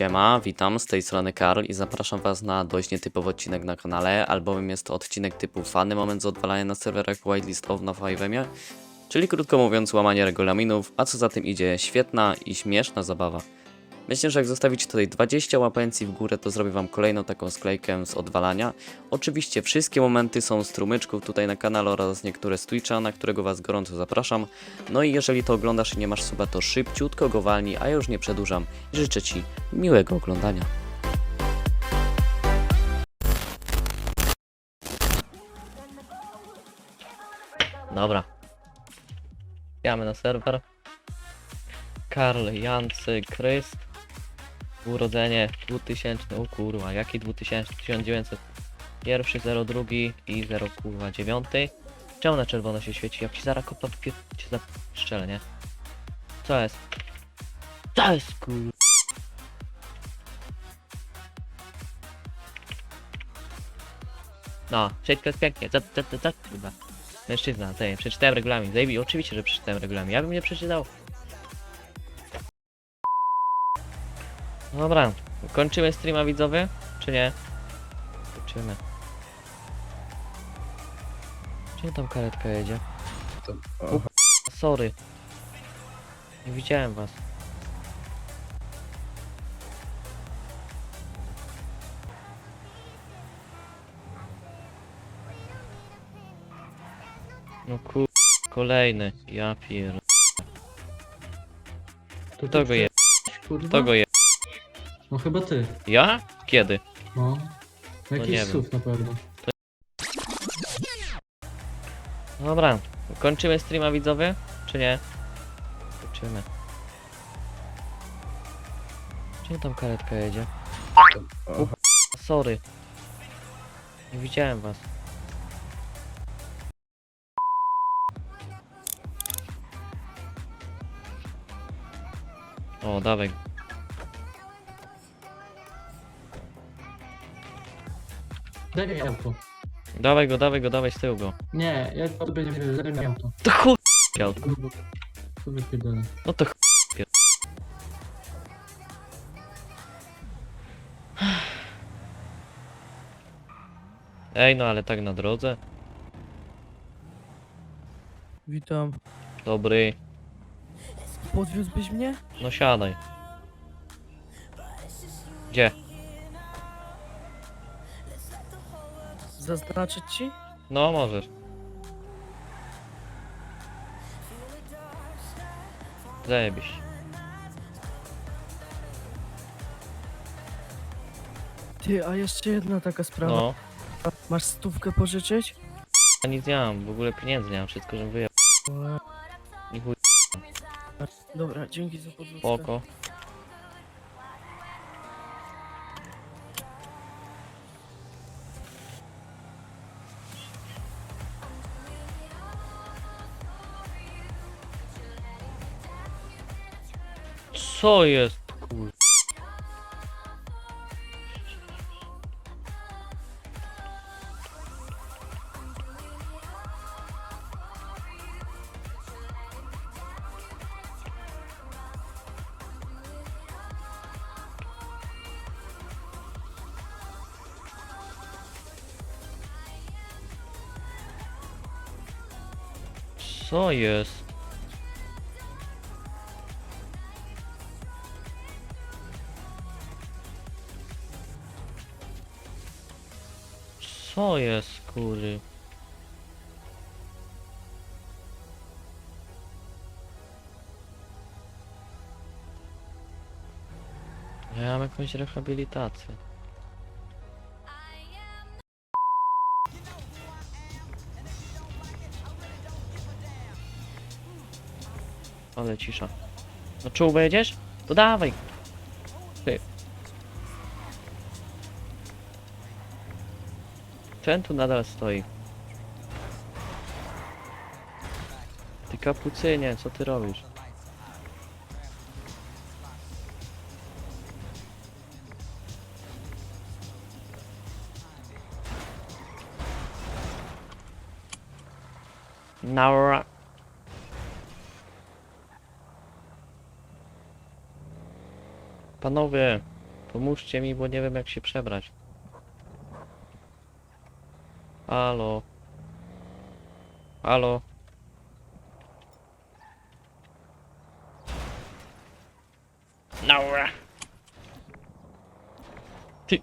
Siema, witam, z tej strony Karl i zapraszam was na dość nietypowy odcinek na kanale, albowiem jest to odcinek typu fany moment z odwalania na serwerach whitelist of na 5 czyli krótko mówiąc łamanie regulaminów, a co za tym idzie świetna i śmieszna zabawa. Myślę, że jak zostawicie tutaj 20 łapencji w górę, to zrobię wam kolejną taką sklejkę z odwalania. Oczywiście wszystkie momenty są z trumyczków tutaj na kanale oraz niektóre z Twitcha, na którego was gorąco zapraszam. No i jeżeli to oglądasz i nie masz suba, to szybciutko go walnij, a ja już nie przedłużam życzę ci miłego oglądania. Dobra. Wbijamy na serwer. Karl, Jancy, Kryst. Urodzenie 2000, o kurwa, jaki 2000, 1901, 02 i 0 kurwa 9. Czemu na czerwono się świeci? Jak ci zaraz kopa cię zastrzelę, nie? Co jest? Co jest kurwa? No, wszystko jest pięknie, za, za, za, za, kurwa. Mężczyzna, tej, przeczytałem regulamin, zajebi, oczywiście, że przeczytałem regulamin, ja bym nie przeczytał. Dobra, kończymy streama widzowie, czy nie? Kończymy. Gdzie tam karetka jedzie? U, sorry. Nie widziałem was. No kur... Kolejny. Ja pier... To Kto go je... Kto go je... No chyba ty. Ja? Kiedy? No. Jakiś nie wiem. słów na pewno. Dobra, kończymy streama widzowie, czy nie? Kończymy. Gdzie tam karetka jedzie? U, sorry. Nie widziałem was. O, dawaj. Daj mi auto. Dawaj go, dawaj go, dawaj z tyłu go. Nie, ja to będzie nie daj mi auto. To chuj. Piał. Kurwa. No to chuj. pier- Ej, no ale tak na drodze. Witam. Dobry. Podwiózłbyś mnie? No siadaj. Gdzie? Zaznaczyć ci? No możesz. Zajebiś. Ty, a jeszcze jedna taka sprawa. No. Masz stówkę pożyczyć? Ja nic nie mam, w ogóle pieniędzy nie mam, wszystko żebym wyjechał. I chuj, Dobra, dzięki za podwózkę. spoko. Co jest kur... Co jest? Co jest, kury? Ja mam jakąś rehabilitację. Ale cisza. No czuł jedziesz? To dawaj. Ty. Ten tu nadal stoi. Ty kapucynie, co ty robisz? Naura. Panowie, Pomóżcie mi, bo nie wiem jak się przebrać. Halo. Halo. Naura. Ty.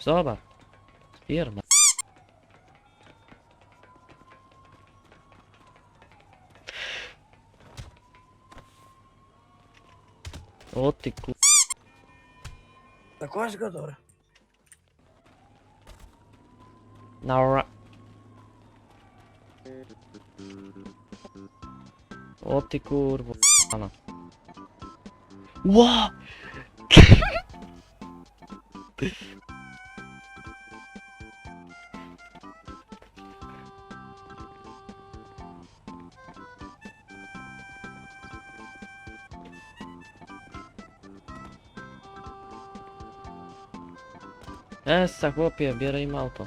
Zobacz. Firma. O ty ku... Zakłaś go, dobra. O ty kurwo. Pana. Ła! Essa chłopie, bierę im auto.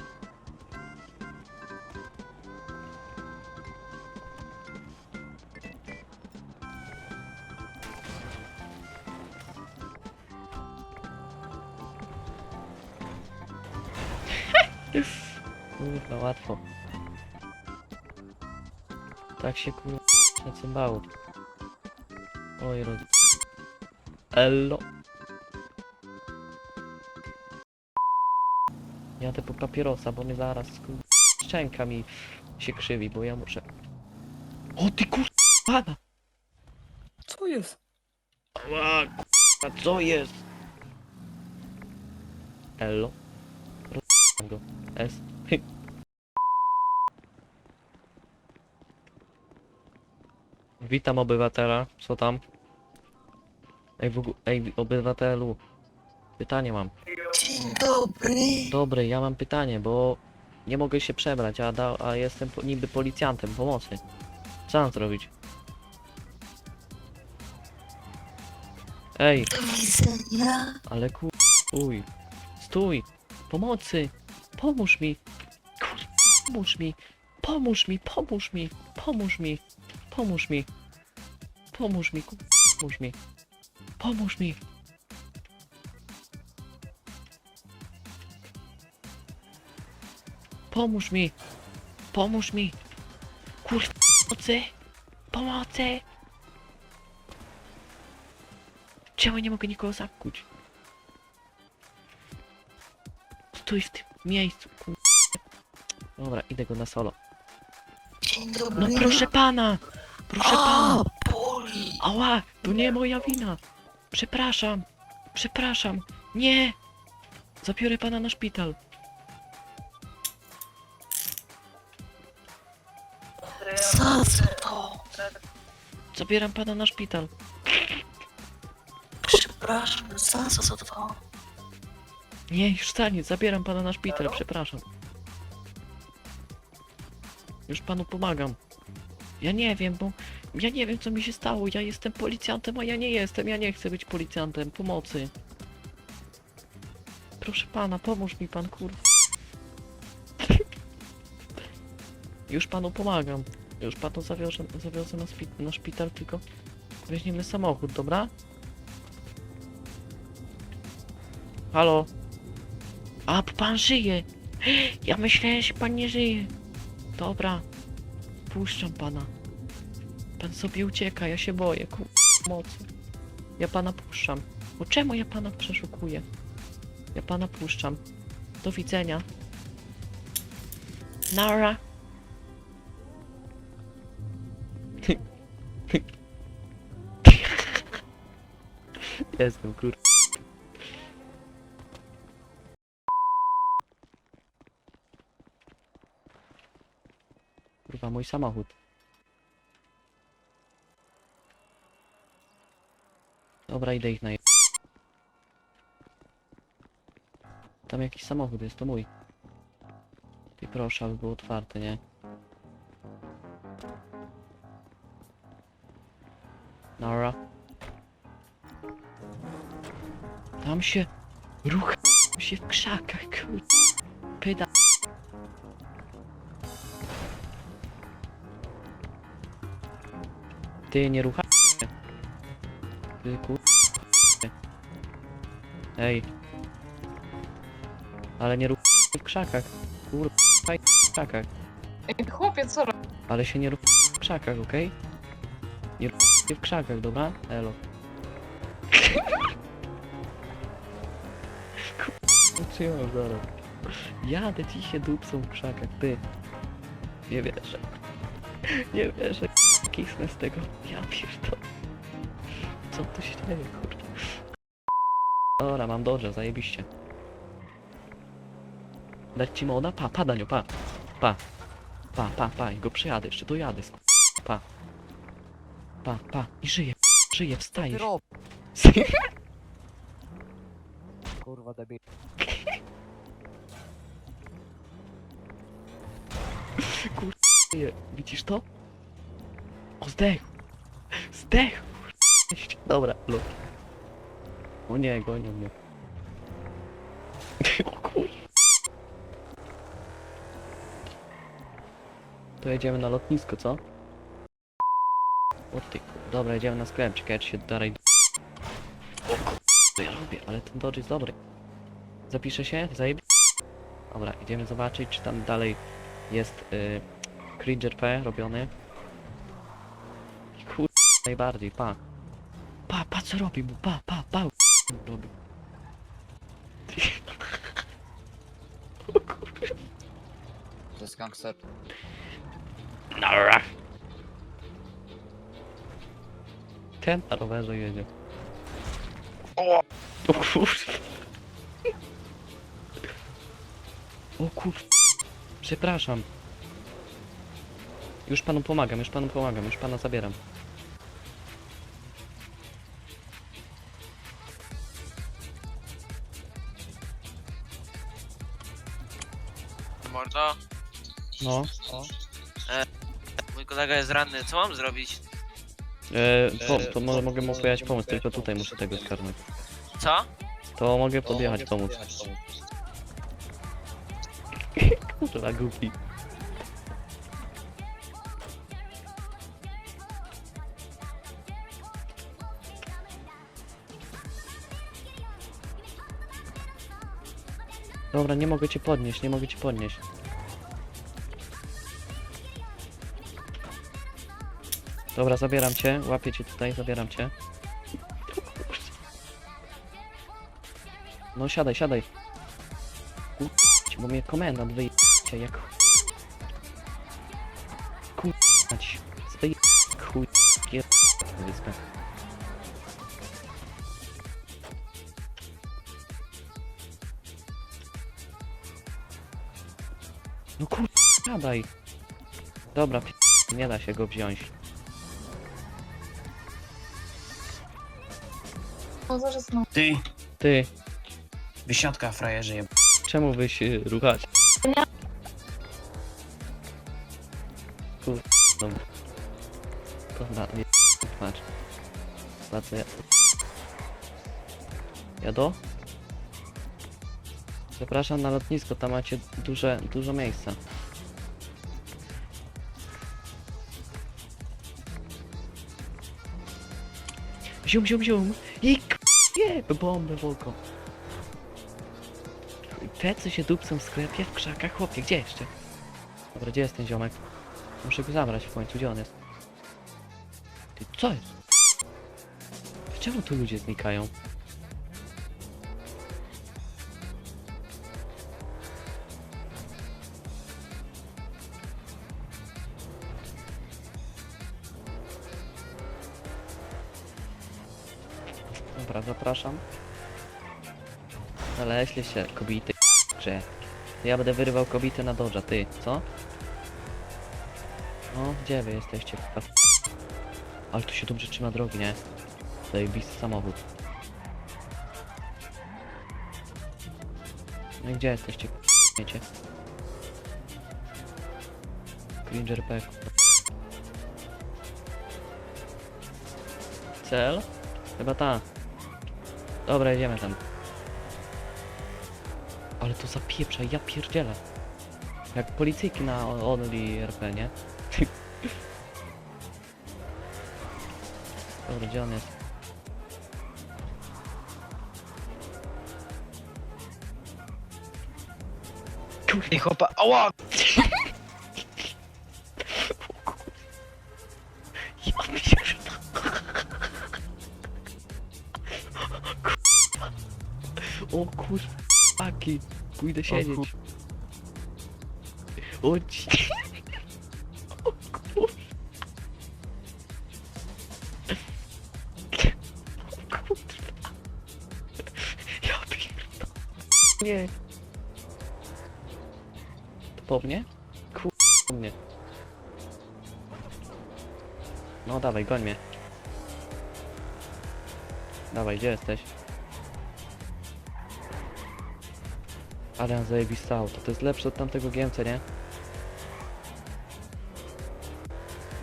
Kurwa, łatwo. Tak się kurwa cymbału. Oj, roz... Ello. Jadę po papierosa, bo mnie zaraz kurwa, szczęka mi się krzywi, bo ja muszę... O ty pana! Co jest? Ła, kurwa, co jest? Ello. Roz... go. S. Witam obywatela, co tam? Ej, w ogóle, ej, obywatelu. Pytanie mam. Dzień dobry. Dobry, ja mam pytanie, bo nie mogę się przebrać, a, da, a jestem po, niby policjantem pomocy. Co mam zrobić? Ej, Do widzenia. ale ku... Uj. Stój! Pomocy! Pomóż mi! Kur... Pomóż mi! Pomóż mi! Pomóż mi! Pomóż mi! Pomóż mi! Pomóż mi! ku- Pomóż mi! Pomóż mi! Pomóż mi! Pomóż mi! Kur... Pomocy! Pomocy! Czemu nie mogę nikogo zakuć? Stój w tym miejscu, kur... Dobra, idę go na solo. Dzień No dobry. proszę pana! Proszę pana! Boli. Ała! To nie moja wina! Przepraszam! Przepraszam! Nie! Zabiorę pana na szpital. Zabieram pana na szpital. Przepraszam, za co to? Nie, już stanie, zabieram pana na szpital, przepraszam. Już panu pomagam. Ja nie wiem, bo ja nie wiem co mi się stało. Ja jestem policjantem, a ja nie jestem. Ja nie chcę być policjantem. Pomocy. Proszę pana, pomóż mi pan, kur... Już panu pomagam. Już panu zawiozę, zawiozę na, spi- na szpital, tylko weźmiemy samochód, dobra? Halo? A, pan żyje! Ja myślałem, że pan nie żyje. Dobra. Puszczam pana. Pan sobie ucieka, ja się boję, ku... mocy. Ja pana puszczam. Bo czemu ja pana przeszukuję? Ja pana puszczam. Do widzenia. Nara. Jestem, kur... Kurwa, mój samochód. Dobra, idę ich na Tam jakiś samochód jest, to mój. Ty proszę, aby był otwarty, nie? Nara. Tam się ruch się w krzakach, kur... Pyda. Ty nie rucha się. Ty kur... Ej. Ale nie ruch się w krzakach. Kur... w krzakach. Ej, chłopie, co robisz? Ale się nie rób w krzakach, okej? Nie rób się w krzakach, dobra? Elo. Uczyłem zaraz. Jadę ci się dupsą w krzakach, ty. Nie wierzę. Nie wierzę. Kisnę z tego. Ja pierdolę. Co tu się dzieje, kurde? Dobra, mam dobrze, zajebiście. Dać ci moda? Pa, pa, Daniu, pa. Pa. Pa, pa, pa, i go przejadę, jeszcze dojadę, sk... Pa. Pa, pa, i żyje, żyje, wstaje. się. Kurwa debil. Widzisz to? O, zdechł. Zdechł. Dobra, luk. O nie, gonią mnie. O kur... To jedziemy na lotnisko, co? O ty, dobra, jedziemy na sklep, czekaj, czy się dalej... O kur... to ja lubię, ale ten Dodge jest dobry. Zapiszę się? Zajeb... Dobra, idziemy zobaczyć, czy tam dalej jest y, Cringer P robiony. Kur... najbardziej, pa. Pa, pa co robi mu, pa, pa, pa. Robi. To jest gangster. Nara. Ten na rowerze jedzie. O! O kur... O kur... Przepraszam. Już panu pomagam, już panu pomagam, już pana zabieram. Mordo, No. mój kolega jest ranny, co mam zrobić? E, po, to może mogę mu pojechać pomóc, tylko tutaj muszę tego skarnąć. Co? To mogę podjechać pomóc. Kurwa głupi. Dobra, nie mogę cię podnieść, nie mogę cię podnieść. Dobra, zabieram cię, łapię cię tutaj, zabieram cię. No siadaj, siadaj. Kur... bo mnie komendant wyjdzie jak... Kurwać. Zwyj... Chuj... Wyspę. No kur... siadaj. Dobra, pi... nie da się go wziąć. No zaraz no. Ty, Ty, wysiadka frajerze jeb... czemu wy się ruchacie? Kur... No. Dobra, nie... Patrz. Patrz, ja... Jado? Zapraszam na lotnisko, tam macie duże, dużo miejsca. Zium, zium, zium! I k... Jeb, bombę w oko. Te, co się dupcą w sklepie, w krzakach, chłopie, gdzie jeszcze? Dobra, gdzie jest ten ziomek? Muszę go zabrać w końcu, gdzie on jest? Ty, co jest? Czemu tu ludzie znikają? Dobra, zapraszam. Znaleźli się kobiety że ja będę wyrywał kobiety na dodża, ty, co? No, gdzie wy jesteście? Ale tu się dobrze trzyma drogi, nie? Zajebisty samochód. No i gdzie jesteście? Wiecie? Cringer P. kurwa. Cel? Chyba ta. Dobra, jedziemy tam. Ale to zapieprza, ja pierdzielę. Jak policyjki na Only RP, nie? Dobra, gdzie on jest? Ej, chłopa, ała! Siedzieć. O ci... O kur... O. Ja pierdolę. Nie. To po mnie? Kur... po mnie. No dawaj, goń mnie. Dawaj, gdzie jesteś? Ale zajebiste auto, to jest lepsze od tamtego GMC, nie?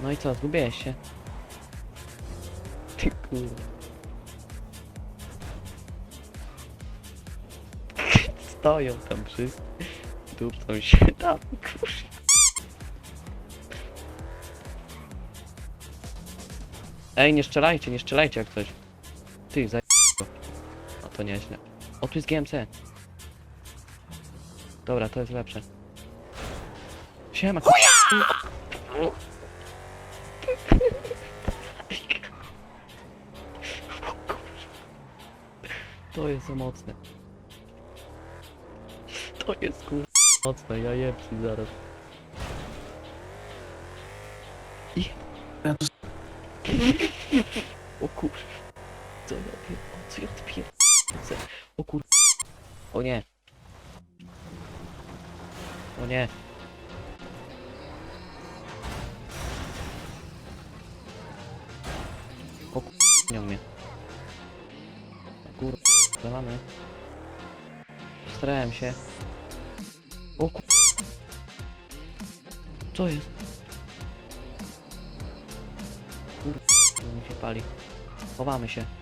No i co, zgubiłeś się? Ty kurwa. Stoją tam wszyscy. Dupcą się tam, kurwa. Ej, nie strzelajcie, nie strzelajcie jak coś. Ty, zaj... O, to nieźle. O, tu jest GMC. Dobra, to jest lepsze. Siema, Chuja! To jest za mocne. To jest kur... mocne, ja jebcy zaraz. Ja tu O kur... Co ja pier... Co ja pier... O kur... O nie. O nie. O kur... Nie mnie. O kur... Zalamy. Starałem się. O kur... Co jest? Kur... mi się pali. Chowamy się.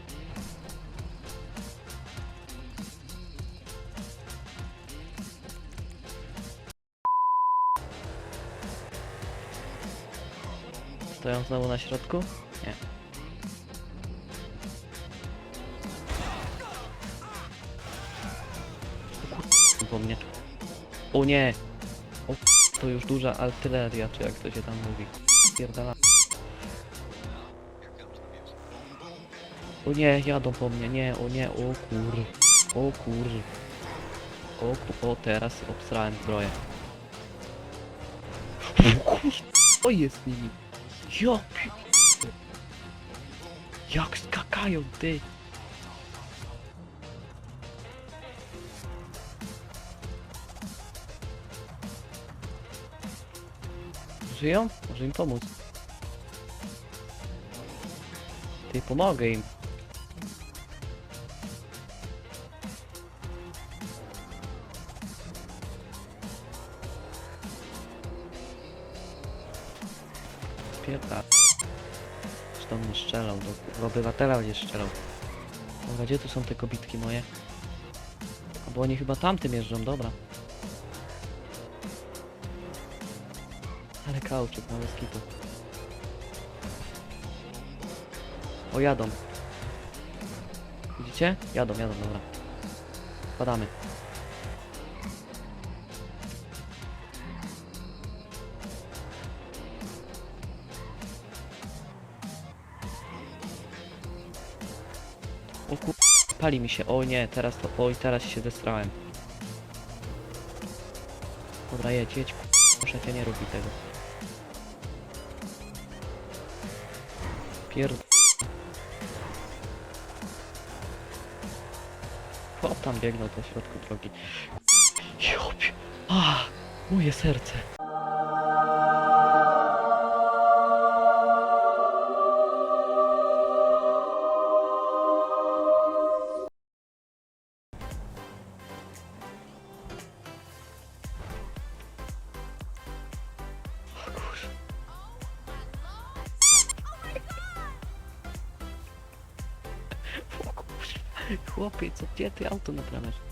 Stoją znowu na środku? Nie. O po mnie. O nie! O to już duża artyleria, czy jak to się tam mówi. Pierdala. O nie, jadą po mnie, nie, o nie, o kur... O kur... O kur... O, teraz obstrałem zbroję. O. O jest nimi. Pi- Jak skakają, ty! Żyją? Może im pomóc. Ty, pomogę im. Strzelał, do, obywatela będzie strzelał. Dobra, gdzie tu są te kobitki moje? A bo oni chyba tamtym jeżdżą, dobra. Ale kauczyk, mały skitu. O, jadą. Widzicie? Jadą, jadą, dobra. Spadamy. O kur... Pali mi się, o nie, teraz to, oj, teraz się zestrałem. Dobra, jedź, jedź. Proszę cię, nie robi tego. Pierd... Chłop tam biegnął po środku drogi. Jopie. A, moje serce. 30 лет и Алту направляешь.